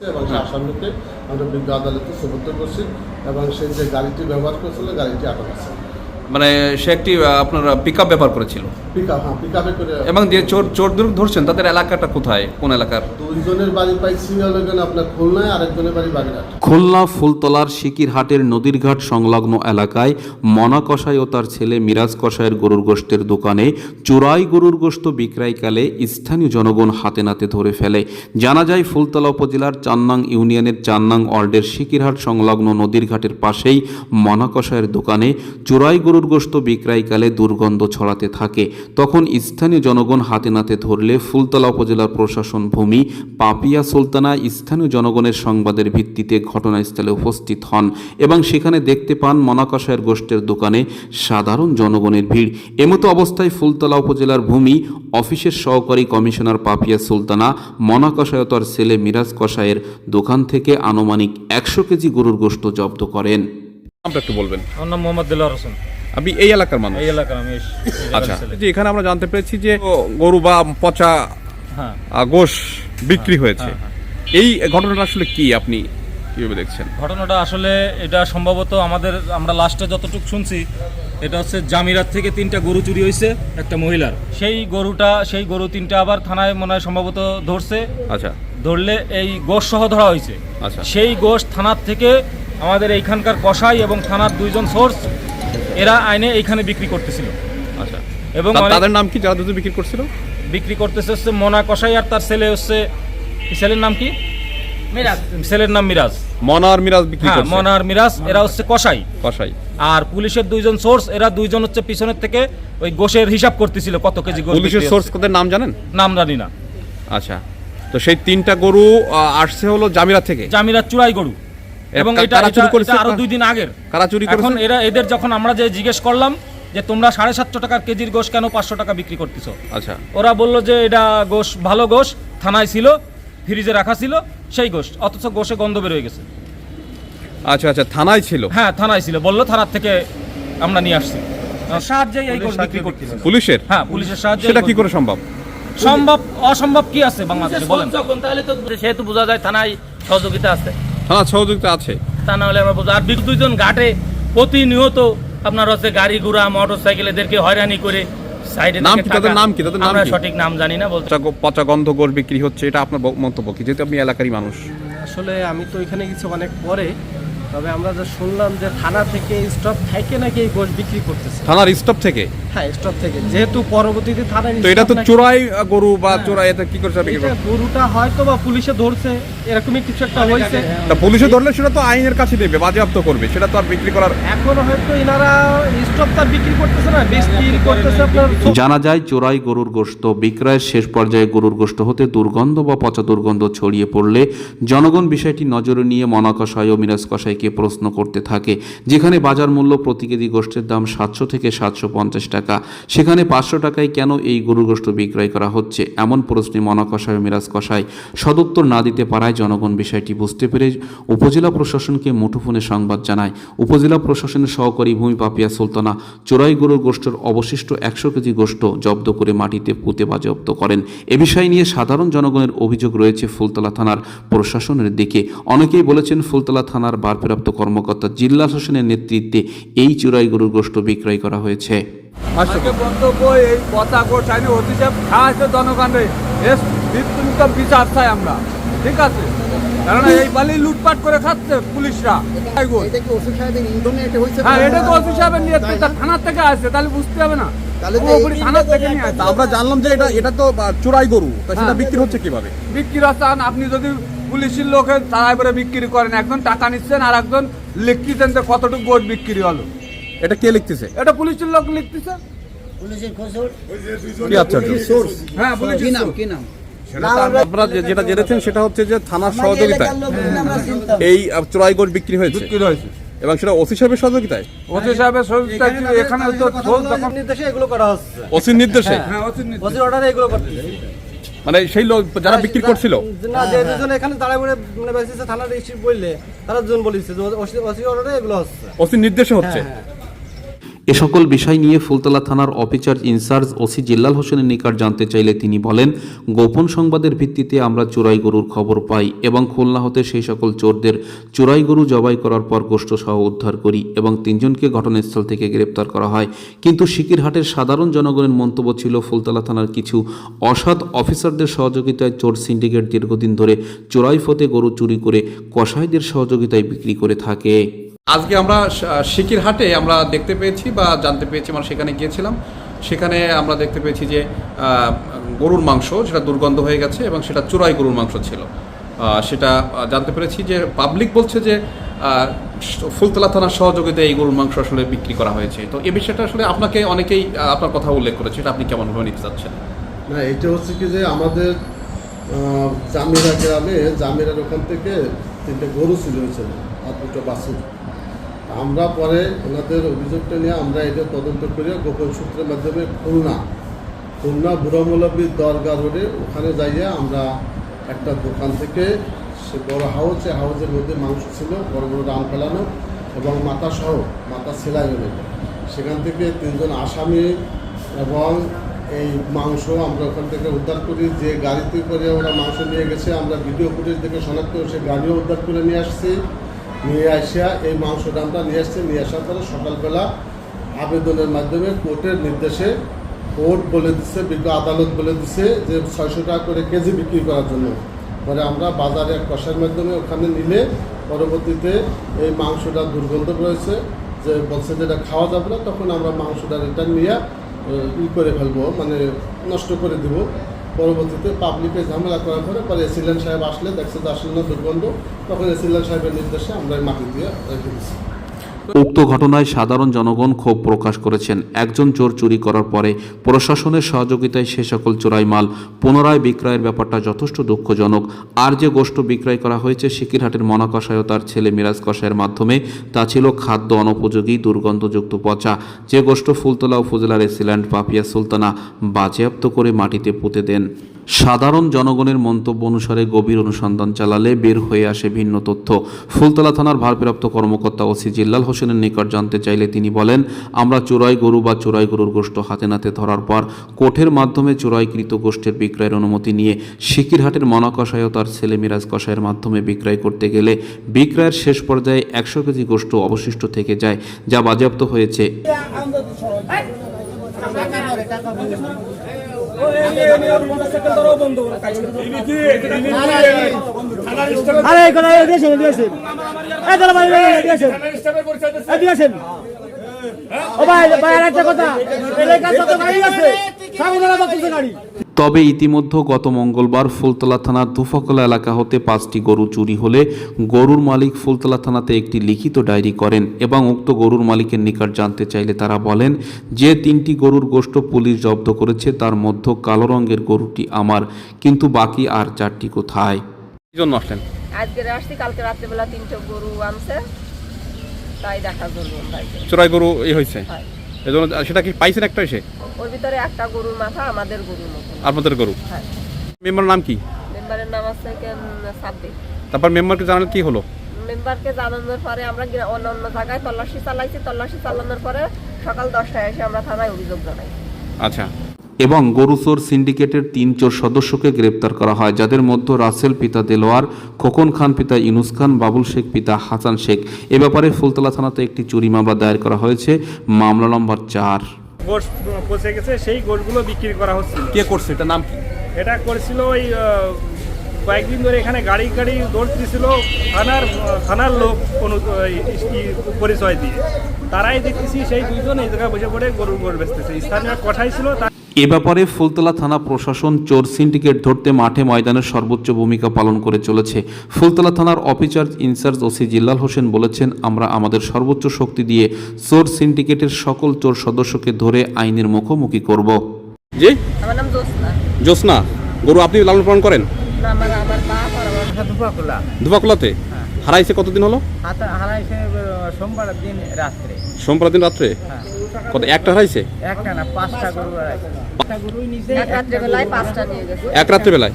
এবং আসামিকে আমরা বিজ্ঞ আদালতে সুবদ্ধ করছি এবং সেই যে গাড়িটি ব্যবহার করছিল, গাড়িটি আটক আছে। মানে সে একটি আপনার পিক আপ ব্যাপার করেছিল। হ্যাঁ এবং যে চোর চোরদের ধরছেন তাদের এলাকাটা কোথায়? কোন এলাকার? দুইজনের বাড়ি পাইছি আপনার খুলনায় আরেকজনের বাড়ি বাগেরহাট। খুলনা ফুলতলার সিকিরহাটের নদীরঘাট সংলগ্ন এলাকায় মনা কষাই ও তার ছেলে মিরাজ কষাইয়ের গরুর গোষ্ঠের দোকানে চোরাই গরুর গোশত বিক্রয়কালে স্থানীয় জনগণ হাতে নাতে ধরে ফেলে। জানা যায় ফুলতলা উপজেলার চান্নাং ইউনিয়নের চান্নাং ওয়ার্ডের সিকিরহাট সংলগ্ন নদীর ঘাটের পাশেই মনা কষাইয়ের দোকানে চোরাই গরুর গোশত বিক্রয়কালে দুর্গন্ধ ছড়াতে থাকে। তখন স্থানীয় জনগণ হাতে নাতে ধরলে ফুলতলা উপজেলার প্রশাসন ভূমি পাপিয়া সুলতানা স্থানীয় জনগণের সংবাদের ভিত্তিতে ঘটনাস্থলে উপস্থিত হন এবং সেখানে দেখতে পান মনাকষায়ের গোষ্ঠের দোকানে সাধারণ জনগণের ভিড়। এমতো অবস্থায় ফুলতলা উপজেলার ভূমি অফিসের সহকারী কমিশনার পাপিয়া সুলতানা ও তার ছেলে মিরাজ কষায়ের দোকান থেকে আনুমানিক একশো কেজি গরুর গোশত জব্দ করেন। নামটা একটু বলবেন। আমার নাম মোহাম্মদ দিলার হোসেন। আপনি এই এলাকার মানুষ? এই এলাকার আমি আচ্ছা। যে এখানে আমরা জানতে পেরেছি যে গরু বা পচা হ্যাঁ। গোশ বিক্রি হয়েছে। হ্যাঁ, এই ঘটনাটা আসলে কি? আপনি কীভাবে দেখছেন? ঘটনাটা আসলে এটা সম্ভবত আমাদের আমরা লাস্টে যতটুকু শুনছি এটা হচ্ছে জামিরাত থেকে তিনটা গরু চুরি হয়েছে একটা মহিলার। সেই গরুটা সেই গরু তিনটা আবার থানায় মনে হয় সম্ভবত ধরছে। আচ্ছা। ধরলে এই গোশ সহ ধরা হয়েছে। আচ্ছা। সেই গোশ থানার থেকে আমাদের এইখানকার কসাই এবং থানার দুইজন সোর্স এরা আইনে এইখানে বিক্রি করতেছিল। আচ্ছা। এবং তাদের নাম কি? যারা দুধ বিক্রি করছিল? বিক্রি করতেছে হচ্ছে মোনা কসাই আর তার ছেলে হচ্ছে ছেলের নাম কি? মিরাজ। ছেলের নাম মিরাজ। মনার মিরাজ বিক্রি হ্যাঁ করছে। মনার মিরাজ এরা হচ্ছে কসাই। কষাই আর পুলিশের দুইজন সোর্স এরা দুইজন হচ্ছে পিছনের থেকে ওই গোশের হিসাব করতেছিল কত কেজি গোশ পুলিশের সোর্স। কোদের নাম জানেন? নাম জানি না। আচ্ছা। তো সেই তিনটা গরু আসছে হলো জামিরা থেকে? জামিরা চুরাই গরু। এবং এটা চুরি করেছে? আরও দুই দিন আগের। কারা চুরি এখন এরা এদের যখন আমরা যে জিজ্ঞেস করলাম যে তোমরা সাড়ে সাতশো টাকার কেজির গোশ কেন পাঁচশো টাকা বিক্রি করতেছো? আচ্ছা। ওরা বলল যে এটা গোশ ভালো গোশ থানায় ছিল ফ্রিজে রাখা ছিল সেই গোশ। অথচ গোশে গন্ধ বের হয়ে গেছে। আচ্ছা আচ্ছা থানায় ছিল? হ্যাঁ থানায় ছিল। বলল থানার থেকে আমরা নিয়ে আসছি। সাহায্যে এই গোশ বিক্রি করতেছে। পুলিশের? হ্যাঁ পুলিশের সাহায্যে সেটা কি করে সম্ভব? সম্ভব অসম্ভব কি আছে বাংলাদেশে? বলেন। তাহলে তো সেহেতু বোঝা যায় থানায় সহযোগিতা আছে। থানা সহযোগিতা আছে। তা না হলে আমরা বোঝা আর দুইজন ঘাটে প্রতিনিয়ত আপনার হচ্ছে গাড়ি ঘোড়া মোটর সাইকেল এদেরকে হয়রানি করে সাইডে নাম কি? তাদের নাম কি? তাদের নাম আমরা সঠিক নাম জানি না বলতে পচা গন্ধ গোশ বিক্রি হচ্ছে এটা আপনার মন্তব্য কি? যেহেতু আপনি এলাকারই মানুষ। আসলে আমি তো এখানে কিছু অনেক পরে তবে আমরা যা শুনলাম যে থানা থেকে স্টপ থেকে নাকি এই গোশ বিক্রি করতেছে? থানার স্টপ থেকে? হ্যাঁ স্টপ থেকে। যেহেতু পরবর্তীতে থানার তো এটা তো চোরাই গরু বা চোরাই এটা কি করছে বিক্রি গরুটা হয়তো বা পুলিশে ধরছে এরকমই কিছু একটা হয়েছে। তা পুলিশে ধরলে সেটা তো আইনের কাছে দেবে বাজেয়াপ্ত করবে সেটা তো আর বিক্রি করার এখন হয়তো এনারা স্টপ তার বিক্রি করতেছে না বিক্রি করতেছে আপনার জানা যায় চোরাই গরুর গোশত বিক্রয়ের শেষ পর্যায়ে গরুর গোশত হতে দুর্গন্ধ বা পচা দুর্গন্ধ ছড়িয়ে পড়লে জনগণ বিষয়টি নজরে নিয়ে মনা কষাই ও মিরাজ কষাইকে প্রশ্ন করতে থাকে যেখানে বাজার মূল্য প্রতি কেজি গোষ্ঠের দাম সাতশো থেকে সাতশো পঞ্চাশ টাকা। সেখানে পাঁচশো টাকায় কেন এই গরুর গোশত বিক্রয় করা হচ্ছে? এমন প্রশ্নে মনা কষাই মিরাজ কষাই সদুত্তর না দিতে পারায় জনগণ বিষয়টি বুঝতে পেরে উপজেলা প্রশাসনকে মুঠোফোনে সংবাদ জানায়। উপজেলা প্রশাসনের সহকারী ভূমি পাপিয়া সুলতানা চোরাই গরুর গোষ্ঠের অবশিষ্ট একশো কেজি গোষ্ঠ জব্দ করে মাটিতে পুঁতে বাজেয়াপ্ত করেন। এ বিষয় নিয়ে সাধারণ জনগণের অভিযোগ রয়েছে ফুলতলা থানার প্রশাসনের দিকে। অনেকেই বলেছেন ফুলতলা থানার ভারপ্রাপ্ত কর্মকর্তা জিল্লা শাসনের নেতৃত্বে এই চোরাই গরুর গোষ্ঠ বিক্রয় করা হয়েছে। আজকে বক্তব্য এই অভিযোগ খাওয়াচ্ছে জনগণে এর বিচার চাই আমরা। ঠিক আছে? কারণ এই বালি লুটপাট করে খাচ্ছে পুলিশরা। হ্যাঁ এটা তো অফিস সাহেবের নিয়ে থানার থেকে আসছে তাহলে বুঝতে হবে না। আমরা জানলাম যে এটা এটা তো চোরাই গরু। তা সেটা হ্যাঁ। বিক্রি হচ্ছে কীভাবে? বিক্রি চান আপনি যদি পুলিশের লোকের তারা বিক্রি করেন একজন টাকা নিচ্ছেন আর একজন লিখতেছেন যে কতটুকু গোট বিক্রি হলো। এটা কে লিখতেছে? এটা পুলিশের লোক লিখতেছে। কি আচ্ছা হ্যাঁ। আপনারা যেটা জেনেছেন সেটা হচ্ছে যে থানার সহযোগিতায় এই আহ, বিক্রি হয়েছে। এবং সেটা ওসি সাহেবের সহযোগিতায়? ওসি সাহেবের সহযোগিতা এখানে তো নির্দেশে এগুলো করা হচ্ছে। ওসির নির্দেশে? হ্যাঁ ওসির। অর্ডারে এগুলো করতেছে মানে সেই লোক যারা বিক্রি করছিল? না যে দুজন এখানে দাঁড়ায় পড়ে মানে বেসিসে থানার ইস্যু বললে তারা দুজন বলেছে যে ওসি ওসি অর্ডারে এগুলো হচ্ছে। ওসির নির্দেশে হচ্ছে? হ্যাঁ, হ্যাঁ। এ সকল বিষয় নিয়ে ফুলতলা থানার অফিসার ইনচার্জ ওসি জিল্লাল হোসেনের নিকট জানতে চাইলে তিনি বলেন, গোপন সংবাদের ভিত্তিতে আমরা চোরাই গরুর খবর পাই এবং খুলনা হতে সেই সকল চোরদের চোরাই গরু জবাই করার পর গোষ্ঠ সহ উদ্ধার করি এবং তিনজনকে ঘটনাস্থল থেকে গ্রেপ্তার করা হয়। কিন্তু সিকিরহাটের সাধারণ জনগণের মন্তব্য ছিল, ফুলতলা থানার কিছু অসৎ অফিসারদের সহযোগিতায় চোর সিন্ডিকেট দীর্ঘদিন ধরে চোরাই ফতে গরু চুরি করে কসাইদের সহযোগিতায় বিক্রি করে থাকে। আজকে আমরা শিকির হাটে আমরা দেখতে পেয়েছি বা জানতে পেয়েছি আমরা সেখানে গিয়েছিলাম। সেখানে আমরা দেখতে পেয়েছি যে গরুর মাংস, সেটা দুর্গন্ধ হয়ে গেছে এবং সেটা চোরাই গরুর মাংস ছিল। সেটা জানতে পেরেছি যে পাবলিক বলছে যে ফুলতলা থানার সহযোগিতায় এই গরুর মাংস আসলে বিক্রি করা হয়েছে। তো এ বিষয়টা আসলে আপনাকে অনেকেই আপনার কথা উল্লেখ করেছে এটা আপনি কেমনভাবে নিতে চাচ্ছেন? না, এটা হচ্ছে কি যে আমাদের জামিরা গ্রামে, জামিরার ওখান থেকে তিনটে গরু ছিল হয়েছিল আর দুটো বাছুর। আমরা পরে ওনাদের অভিযোগটা নিয়ে আমরা এটা তদন্ত করে গোপন সূত্রের মাধ্যমে খুলনা খুলনা বুড়ামৌলবীর দরগা রোডে ওখানে যাইয়া আমরা একটা দোকান থেকে সে বড় হাউস সে হাউসের মধ্যে মাংস ছিল, বড় বড় রান ফেলানো এবং মাথা সহ মাথা সেলাই সেখান থেকে তিনজন আসামি এবং এই মাংস আমরা ওখান থেকে উদ্ধার করি। যে গাড়িতে করে ওরা মাংস নিয়ে গেছে, আমরা ভিডিও ফুটেজ দেখে শনাক্ত সে গাড়িও উদ্ধার করে নিয়ে আসছি। নিয়ে আসিয়া এই মাংসটা আমরা নিয়ে আসছি। নিয়ে আসার পরে সকালবেলা আবেদনের মাধ্যমে কোর্টের নির্দেশে কোর্ট বলে দিচ্ছে বিজ্ঞ আদালত বলে দিচ্ছে যে ছয়শো টাকা করে কেজি বিক্রি করার জন্য। পরে আমরা বাজারে এক কষার মাধ্যমে ওখানে নিলে পরবর্তীতে এই মাংসটা দুর্গন্ধ রয়েছে, যে বলছে যেটা খাওয়া যাবে না, তখন আমরা মাংসটা রিটার্ন নিয়ে ই করে ফেলব মানে নষ্ট করে দিব। পরবর্তীতে পাবলিকে ঝামেলা করার পরে পরে এসিলেন সাহেব আসলে দেখছে যে আসলে না দুর্গন্ধ, তখন এসিলেন সাহেবের নির্দেশে আমরা মাটি দিয়ে রেখে দিচ্ছি উক্ত ঘটনায় সাধারণ জনগণ ক্ষোভ প্রকাশ করেছেন। একজন চোর চুরি করার পরে প্রশাসনের সহযোগিতায় সে সকল চোরাই মাল পুনরায় বিক্রয়ের ব্যাপারটা যথেষ্ট দুঃখজনক। আর যে গোষ্ঠ বিক্রয় করা হয়েছে সিকিরহাটের মনা কষায় ও তার ছেলে মিরাজ কষায়ের মাধ্যমে, তা ছিল খাদ্য অনুপযোগী, দুর্গন্ধযুক্ত পচা। যে গোষ্ঠ ফুলতলা উপজেলার এসিল্যান্ড পাপিয়া সুলতানা বাজেয়াপ্ত করে মাটিতে পুঁতে দেন। সাধারণ জনগণের মন্তব্য অনুসারে গভীর অনুসন্ধান চালালে বের হয়ে আসে ভিন্ন তথ্য। ফুলতলা থানার ভারপ্রাপ্ত কর্মকর্তা ওসি জিল্লাল হোসেনের নিকট জানতে চাইলে তিনি বলেন, আমরা চোরাই গরু বা চোরাই গরুর গোষ্ঠ হাতে নাতে ধরার পর কোঠের মাধ্যমে চোরাইকৃত গোষ্ঠের বিক্রয়ের অনুমতি নিয়ে সিকিরহাটের মনা কষায় ও তার ছেলে মিরাজ কষায়ের মাধ্যমে বিক্রয় করতে গেলে বিক্রয়ের শেষ পর্যায়ে একশো কেজি গোষ্ঠ অবশিষ্ট থেকে যায়, যা বাজেয়াপ্ত হয়েছে। আরে এখানে দিয়েছেন দিয়েছেন এই দাদা ভাই দিয়েছেন দিয়েছেন ও ভাই ভাই একটা কথা। এলাকার সাথে গাড়ি আছে। সামনে গাড়ি। তবে ইতিমধ্যে গত মঙ্গলবার ফুলতলা থানার দুফকলা এলাকা হতে পাঁচটি গরু চুরি হলে গরুর মালিক ফুলতলা থানাতে একটি লিখিত ডায়েরি করেন এবং উক্ত গরুর মালিকের নিকট জানতে চাইলে তারা বলেন যে তিনটি গরুর গোষ্ঠ পুলিশ জব্দ করেছে তার মধ্যে কালো রঙের গরুটি আমার কিন্তু বাকি আর চারটি কোথায়? কি জন্য আসলেন? আজকে আসছি কালকে রাত্রেবেলা তিনটে গরু আনছে তাই দেখা করব চোরাই গরু এই হয়েছে? এজন্য সেটা কি পাইছেন একটা এসে? ওর ভিতরে একটা গরুর মাথা আমাদের গরুর মতো। আপনাদের গরু? হ্যাঁ। মেম্বার নাম কি? মেম্বারের নাম আছে সাব্বির। তারপর মেম্বারকে জানালে কি হলো? মেম্বারকে জানানোর পরে আমরা অন্য অন্য জায়গায় তল্লাশি চালাইছি। তল্লাশি চালানোর পরে সকাল দশটায় এসে আমরা থানায় অভিযোগ জানাই। আচ্ছা। এবং গরুচোর সিন্ডিকেটের তিন চোর সদস্যকে গ্রেপ্তার করা হয় যাদের মধ্যে রাসেল পিতা দেলোয়ার খোকন খান পিতা ইনুস খান বাবুল শেখ পিতা হাসান শেখ। এ ব্যাপারে ফুলতলা থানাতে একটি চুরি মামলা দায়ের করা হয়েছে। মামলা নম্বর চার। গোশ পচে গেছে সেই গোশগুলো বিক্রি করা হচ্ছে কে করছে? এটা নাম কি? এটা করেছিল ওই কয়েকদিন ধরে এখানে গাড়ি গাড়ি দৌড় দিছিল থানার থানার লোক অনু পরিচয় দিয়ে। তারাই দেখতেছি সেই দুজন এই জায়গায় বসে পড়ে গরুর গরু বেচতেছে। স্থানীয় কঠাই ছিল তার এ ব্যাপারে ফুলতলা থানা প্রশাসন চোর সিন্ডিকেট ধরতে মাঠে ময়দানের সর্বোচ্চ ভূমিকা পালন করে চলেছে। ফুলতলা থানার officer in charge OC Jillal Hossain বলেছেন আমরা আমাদের সর্বোচ্চ শক্তি দিয়ে চোর সিন্ডিকেটের সকল চোর সদস্যকে ধরে আইনের মুখোমুখি করব। জি? আমার নাম জোসনা জ্যোৎস্না গরু আপনি লালন পালন করেন? দুপাকুলা দুবাকুলাতে হারাইছে কতদিন হলো? হারাইছে সোমবার দিন রাত্রে। সোমবার দিন রাত্রে? কত একটা হারাইছে? একটা না পাঁচটা গরু হারাইছে। একটা গরুই নিছে এক রাত্রেবেলায় পাঁচটা নিয়ে গেছে। এক রাত্রে। বেলায়